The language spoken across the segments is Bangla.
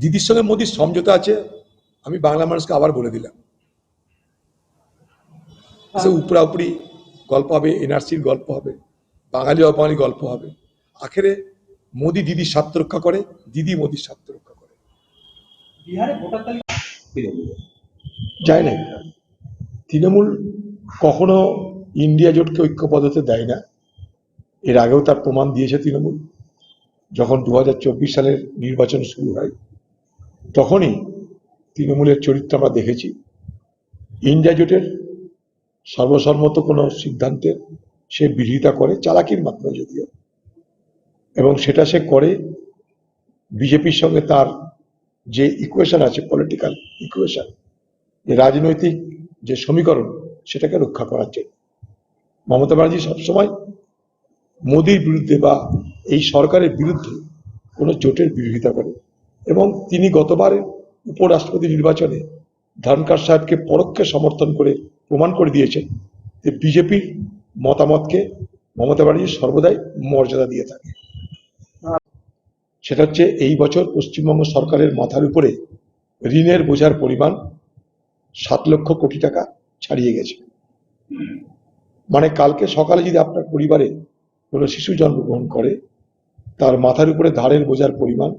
দিদির সঙ্গে মোদির সমঝোতা আছে আমি বাংলা মানুষকে আবার বলে দিলাম। উপরা উপরি গল্প হবে এনআরসির গল্প হবে বাঙালি অবাঙালি গল্প হবে। আখেরে মোদি দিদির স্বার্থ রক্ষা করে দিদি মোদির স্বার্থ রক্ষা করে। যায় না তৃণমূল কখনো ইন্ডিয়া জোটকে ঐক্যবদ্ধতে দেয় না। এর আগেও তার প্রমাণ দিয়েছে তৃণমূল। যখন দু হাজার চব্বিশ সালের নির্বাচন শুরু হয় তখনই তৃণমূলের চরিত্র আমরা দেখেছি। ইন্ডিয়া জোটের সর্বসম্মত কোনো সিদ্ধান্তের সে বিরোধিতা করে চালাকির মাধ্যমে যদিও। এবং সেটা সে করে বিজেপির সঙ্গে তার যে ইকুয়েশন আছে পলিটিক্যাল ইকুয়েশন যে রাজনৈতিক যে সমীকরণ, সেটাকে রক্ষা করার জন্য। মমতা ব্যানার্জি সবসময় মোদির বিরুদ্ধে বা এই সরকারের বিরুদ্ধে কোনো জোটের বিরোধিতা করে। এবং তিনি গতবারের উপরাষ্ট্রপতি নির্বাচনে ধনকার সাহেবকে পরোক্ষে সমর্থন করে প্রমাণ করে দিয়েছেন যে বিজেপির মতামতকে মমতা ব্যানার্জি সর্বদাই মর্যাদা দিয়ে থাকে। সেটা হচ্ছে এই বছর পশ্চিমবঙ্গ সরকারের মাথার উপরে ঋণের বোঝার পরিমাণ সাত লক্ষ কোটি টাকা ছাড়িয়ে গেছে। মানে কালকে সকালে যদি আপনার পরিবারে কোনো শিশু জন্মগ্রহণ করে, তার মাথার উপরে ধারের বোঝার পরিমাণ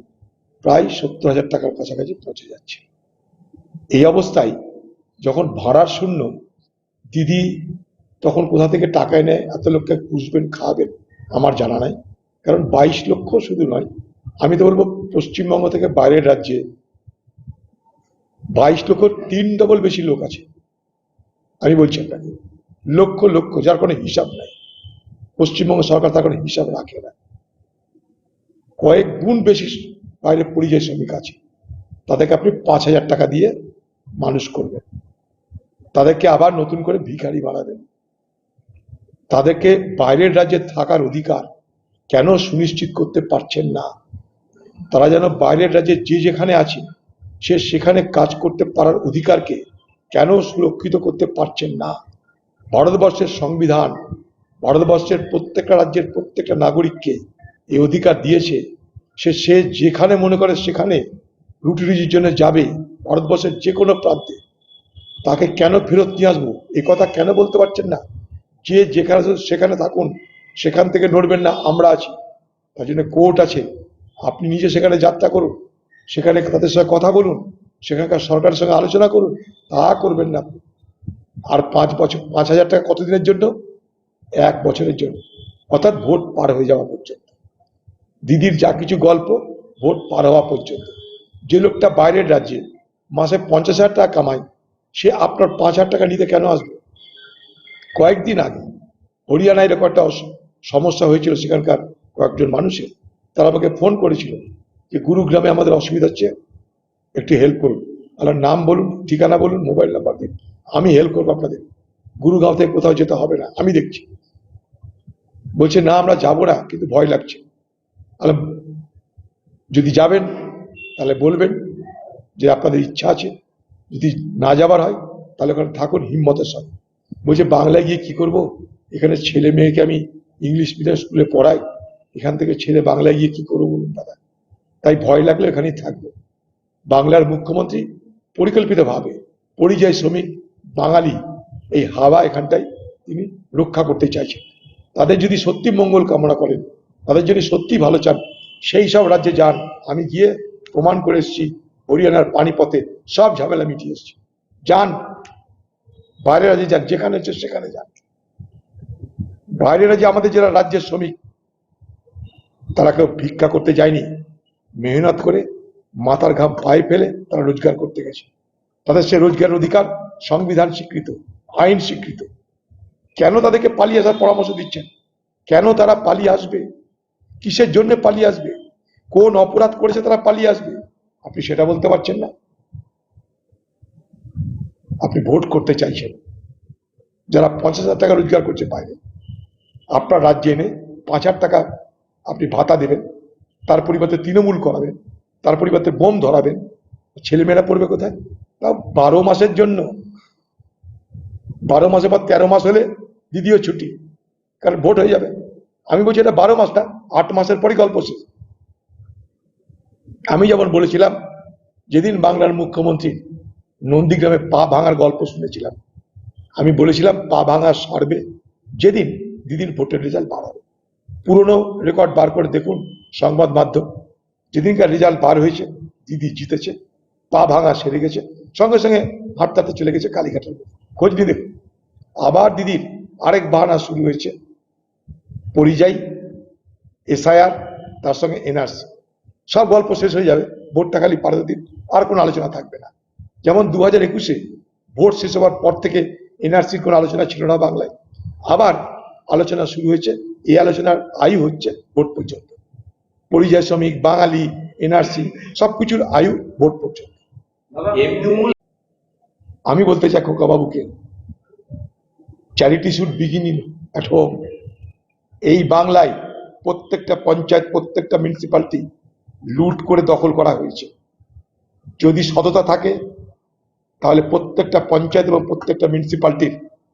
প্রায় সত্তর হাজার টাকার কাছাকাছি পৌঁছে যাচ্ছে। এই অবস্থায় যখন ভাড়ার শূন্য, দিদি তখন কোথা থেকে টাকা এনে এত লোককে পুষবেন খাওয়াবেন, আমার জানা নাই। কারণ বাইশ লক্ষ শুধু নয়, আমি তো বলব পশ্চিমবঙ্গ থেকে বাইরের রাজ্যে বাইশ লক্ষ তিন ডবল বেশি লোক আছে। আমি বলছি আপনাকে, লক্ষ লক্ষ, যার কোনো হিসাব নাই। পশ্চিমবঙ্গ সরকার তার কোনো হিসাব রাখে না। কয়েক গুণ বেশি বাইরে পরিযায়ী শ্রমিক আছে তাদেরকে আপনি পাঁচ হাজার টাকা দিয়ে মানুষ করবেন। তাদেরকে আবার নতুন করে ভিখারি বানাবেন। তাদেরকে বাইরের রাজ্যে থাকার অধিকার কেন সুনিশ্চিত করতে পারছেন না? তারা যেন বাইরের রাজ্যে যে যেখানে আছে, সে সেখানে কাজ করতে পারার অধিকারকে কেন সুরক্ষিত করতে পারছেন না? ভারতবর্ষের সংবিধান, ভারতবর্ষের প্রত্যেকটা রাজ্যের প্রত্যেকটা নাগরিককে এই অধিকার দিয়েছে সে সে যেখানে মনে করে সেখানে রুটি রুজির জন্য যাবে, ভারতবর্ষের যে কোনো প্রান্তে। তাকে কেন ফেরত নিয়ে আসব? এ কথা কেন বলতে পারছেন না? যে যেখানে সেখানে থাকুন, সেখান থেকে নড়বেন না, আমরা আছি। তার জন্য কোর্ট আছে। আপনি নিজে সেখানে যাত্রা করুন। সেখানে তাদের সঙ্গে কথা বলুন। সেখানকার সরকারের সঙ্গে আলোচনা করুন। তা করবেন না। আর পাঁচ বছর, পাঁচ হাজার টাকা কতদিনের জন্য? এক বছরের জন্য। অর্থাৎ ভোট পার হয়ে যাওয়া পর্যন্ত। দিদির যা কিছু গল্প ভোট পার হওয়া পর্যন্ত। যে লোকটা বাইরের রাজ্যে মাসে পঞ্চাশ হাজার টাকা কামায়, সে আপনার পাঁচ হাজার টাকা নিতে কেন আসবে? কয়েকদিন আগে হরিয়ানায় এরকম একটা সমস্যা হয়েছিল সেখানকার কয়েকজন মানুষের। তারা আমাকে ফোন করেছিল যে, গুরুগ্রামে আমাদের অসুবিধা হচ্ছে, একটু হেল্প করুন। আমার নাম বলুন, ঠিকানা বলুন মোবাইল নাম্বার দিন। আমি হেল্প করব আপনাদের। গুরুগাঁও থেকে কোথাও যেতে হবে না, আমি দেখছি। বলছে, না, আমরা যাব না, কিন্তু ভয় লাগছে। তাহলে যদি যাবেন, তাহলে বলবেন যে আপনাদের ইচ্ছা আছে। যদি না যাবার হয়, তাহলে ওখানে থাকুন, হিম্মতের সঙ্গে বলছে, বাংলায় গিয়ে কি করব? এখানে ছেলে মেয়েকে আমি ইংলিশ মিডিয়াম স্কুলে পড়াই। এখান থেকে ছেলে বাংলায় গিয়ে কি করব বলুন, দাদা? তাই ভয় লাগলে এখানেই থাকব। বাংলার মুখ্যমন্ত্রী পরিকল্পিতভাবে পরিযায়ী শ্রমিক, বাঙালি, এই হাওয়া এখানটায় তিনি রক্ষা করতে চাইছেন। তাদের যদি সত্যি মঙ্গল কামনা করেন তাদের যদি সত্যি ভালো চান, সেই সব রাজ্যে যান। আমি গিয়ে প্রমাণ করে এসেছি, হরিয়ানার পানিপথে সব ঝামেলা মিটিয়ে এসেছি। যান, বাইরের রাজ্যে যান, যেখানে হচ্ছে সেখানে যান। বাইরের রাজ্যে আমাদের যারা রাজ্যের শ্রমিক, তারা কেউ ভিক্ষা করতে যায়নি। মেহনত করে মাথার ঘাম পায়ে ফেলে তারা রোজগার করতে গেছে। তাদের সে রোজগারের অধিকার সংবিধান স্বীকৃত, আইন স্বীকৃত। কেন তাদেরকে পালিয়ে আসার পরামর্শ দিচ্ছেন? কেন তারা পালিয়ে আসবে? কিসের জন্য পালিয়ে আসবে? কোন অপরাধ করেছে তারা পালিয়ে আসবে? আপনি সেটা বলতে পারছেন না। আপনি ভোট করতে চাইছেন। যারা পঞ্চাশ হাজার টাকা রোজগার করছে বাইরে, আপনার রাজ্যে এনে পাঁচ হাজার টাকা আপনি ভাতা দেবেন, তার পরিবর্তে তৃণমূল করাবেন, তার পরিবর্তে বোম ধরাবেন, ছেলেমেয়েরা পড়বে কোথায়? তা বারো মাসের জন্য। বারো মাসে বা তেরো মাস হলে দ্বিতীয় ছুটি, কারণ ভোট হয়ে যাবে। আমি বলছি, এটা বারো মাসটা আট মাসের পরই গল্প শেষ আমি যেমন বলেছিলাম, যেদিন বাংলার মুখ্যমন্ত্রী নন্দীগ্রামে পা ভাঙার গল্প শুনেছিলাম, আমি বলেছিলাম, পা ভাঙা সারবে, যেদিন দিদির ভোটের রেজাল্ট বার হবে। পুরনো রেকর্ড বার করে দেখুন, সংবাদ মাধ্যম, যেদিনকার রেজাল্ট বার হয়েছে, দিদি জিতেছে, পা ভাঙা সেরে গেছে, সঙ্গে সঙ্গে হাঁটতে চলে গেছে কালীঘাটের খোঁজ নিয়ে দেখুন, আবার দিদির আরেক বাহানা শুরু হয়েছে পরিযায়ী এসআইআর তার সঙ্গে এনআরসি সব গল্প শেষ হয়ে যাবে, ভোটটা খালি পাঠাতে দিন, আর কোনো আলোচনা থাকবে না। যেমন দু হাজার একুশে ভোট শেষ হওয়ার পর থেকে এনআরসির কোনো আলোচনা ছিল না বাংলায়। আবার আলোচনা শুরু হয়েছে, এই আলোচনার আয়ু হচ্ছে ভোট পর্যন্ত। পরিযায়ী শ্রমিক, বাঙালি এনআরসি সবকিছুর আয়ু ভোট পর্যন্ত। আমি বলতে চাই খোকা বাবুকে charity should begin at home এই বাংলায় প্রত্যেকটা পঞ্চায়েত, প্রত্যেকটা মিউনিসিপালিটি লুট করে দখল করা হয়েছে। যদি সততা থাকে, তাহলে প্রত্যেকটা পঞ্চায়েত এবং প্রত্যেকটা মিউনিসিপালিটির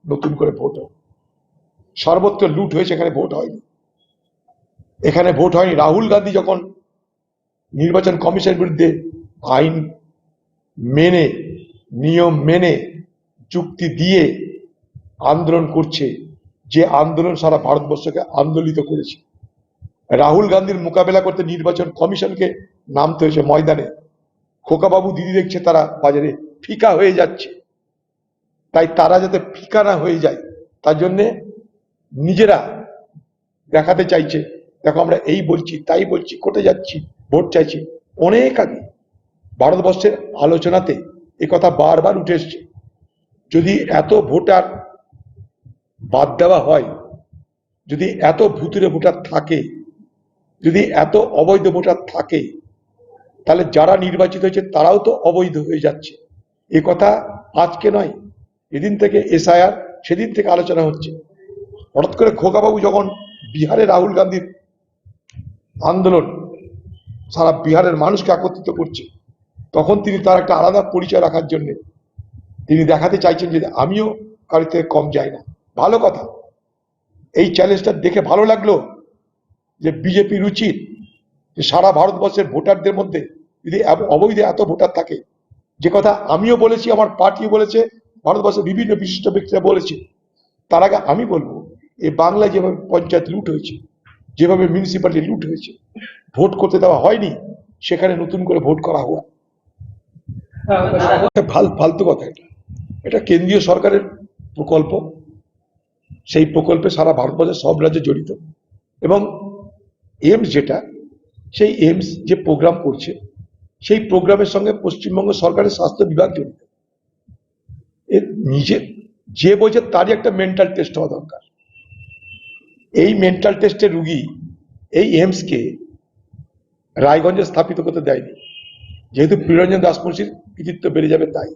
নতুন করে ভোট হবে। সর্বত্র লুট হয়েছে, এখানে ভোট হয়নি। এখানে ভোট হয়নি। রাহুল গান্ধী যখন নির্বাচন কমিশনের বিরুদ্ধে আইন মেনে, নিয়ম মেনে চুক্তি দিয়ে আন্দোলন করছে যে আন্দোলন সারা ভারতবর্ষকে আন্দোলিত করেছে। রাহুল গান্ধীর মোকাবেলা করতে নির্বাচন কমিশনকে নামতে হয়েছে ময়দানে। খোকাবাবু দিদি দেখছে তারা বাজারে ফিকা হয়ে যাচ্ছে। তাই তারা যাতে ফিকা না হয়ে যায়, তার জন্যে নিজেরা দেখাতে চাইছে, দেখো আমরা এই বলছি, তাই বলছি কোটে যাচ্ছি, ভোট চাইছি। অনেক আগে ভারতবর্ষের আলোচনাতে কথা বারবার উঠে এসছে। যদি এত ভোটার বাদ দেওয়া হয়। যদি এত ভুতুরে ভোটার থাকে, যদি এত অবৈধ ভোটার থাকে, তাহলে যারা নির্বাচিত হয়েছে তারাও তো অবৈধ হয়ে যাচ্ছে। এ কথা আজকে নয়, এদিন থেকে এসআইআর, সেদিন থেকে আলোচনা হচ্ছে। হঠাৎ করে খোকাবাবু যখন বিহারে রাহুল গান্ধীর আন্দোলন সারা বিহারের মানুষকে একত্রিত করছে, তখন তিনি তার একটা আলাদা পরিচয় রাখার জন্য তিনি দেখাতে চাইছেন যে আমিও কারি থেকে কম যাই না। ভালো কথা। এই চ্যালেঞ্জটা দেখে ভালো লাগল যে বিজেপির উচিত যে সারা ভারতবর্ষের ভোটারদের মধ্যে যদি অবৈধ এত ভোটার থাকে যে কথা আমিও বলেছি আমার পার্টিও বলেছে ভারতবর্ষের বিভিন্ন বিশিষ্ট ব্যক্তিরা বলেছে তার আগে আমি বলব এই বাংলায় যেভাবে পঞ্চায়েত লুট হয়েছে যেভাবে মিউনিসিপ্যালিটি লুট হয়েছে ভোট করতে দেওয়া হয়নি সেখানে নতুন করে ভোট করা হওয়া একটা ফাল ফালতু কথা এটা। এটা কেন্দ্রীয় সরকারের প্রকল্প। সেই প্রকল্পে সারা ভারতবর্ষের সব রাজ্যে জড়িত। এবং এমস যেটা, সেই এমস যে প্রোগ্রাম করছে, সেই প্রোগ্রামের সঙ্গে পশ্চিমবঙ্গ সরকারের স্বাস্থ্য বিভাগ জড়িত। এর নিজে, যে বোঝে তারই একটা মেন্টাল টেস্ট হওয়া দরকার। এই মেন্টাল টেস্টের রুগী এই এমসকে রায়গঞ্জে স্থাপিত করতে দেয়নি। যেহেতু প্রিয়রঞ্জন দাসমুন্সির কৃতিত্ব বেড়ে যাবে তাই।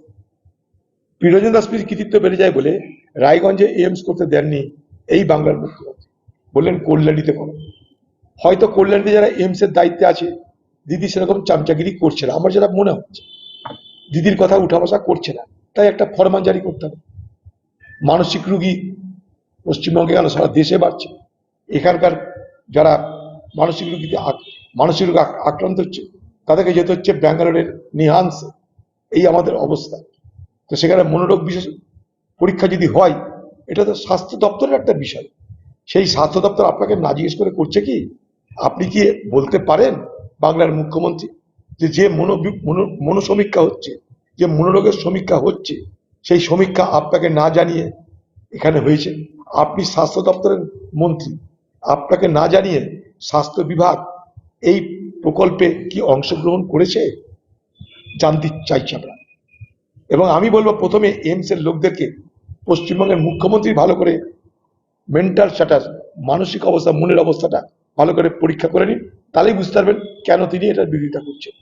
প্রিয়রঞ্জন দাসমুন্সির কৃতিত্ব বেড়ে যায় বলে রায়গঞ্জে এইমস করতে দেননি এই বাংলার মুখ্যমন্ত্রী। বললেন, কল্যাণীতে করো। হয়তো কল্যাণীতে যারা এইমস এর দায়িত্বে আছে, দিদি সেরকম চামচাগিরি করছে না। আমার যেটা মনে হচ্ছে, দিদির কথা উঠা বসা করছে না। তাই একটা ফরমান জারি করতে হবে। মানসিক রুগী পশ্চিমবঙ্গে গেল, সারা দেশে বাড়ছে। এখানকার যারা মানসিক রুগীতে মানসিক রোগ আক- আক্রান্ত হচ্ছে, তাদেরকে যেতে হচ্ছে ব্যাঙ্গালোরের নিহান্স। এই আমাদের অবস্থা। তো সেখানে মনোরোগ বিশেষ পরীক্ষা যদি হয়, এটা তো স্বাস্থ্য দপ্তরের একটা বিষয়। সেই স্বাস্থ্য দপ্তর আপনাকে না জিজ্ঞেস করে করছে কি? আপনি কি বলতে পারেন বাংলার মুখ্যমন্ত্রী যে যে মনো মনো- মনোসমীক্ষা হচ্ছে, যে মনোরোগের সমীক্ষা হচ্ছে, সেই সমীক্ষা আপনাকে না জানিয়ে এখানে হয়েছে? আপনি স্বাস্থ্য দপ্তরের মন্ত্রী, আপনাকে না জানিয়ে স্বাস্থ্য বিভাগ এই প্রকল্পে কি অংশগ্রহণ করেছে? জানতে চাইছি আমরা। এবং আমি বলব প্রথমে এইমস এর লোকদেরকে পশ্চিমবঙ্গের মুখ্যমন্ত্রী ভালো করে মেন্টাল স্ট্যাটাস মানসিক অবস্থা, মনের অবস্থাটা ভালো করে পরীক্ষা করে নিন, তাহলেই বুঝতে পারবেন কেন তিনি এটার বিরোধিতা করছেন।